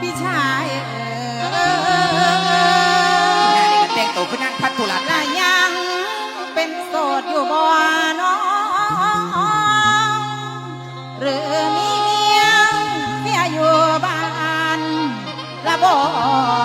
พี่ชายเออแต่งตัวขึ้นนั่งพัดธุระละยังเป็นโสดอยู่บ่น้องหรือมีเมียเมียอยู่บ้านละบอก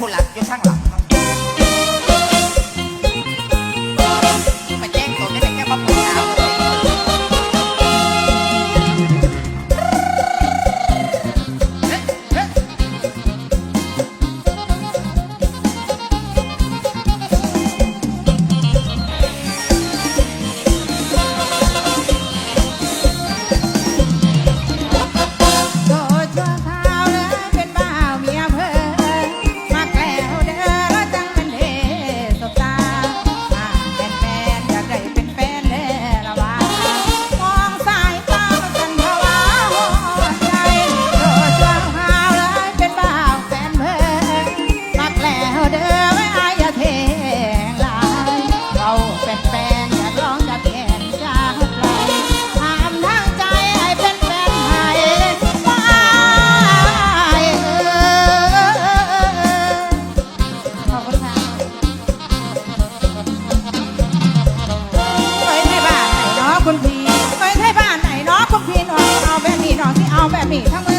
Một 唱了 Vẻ mình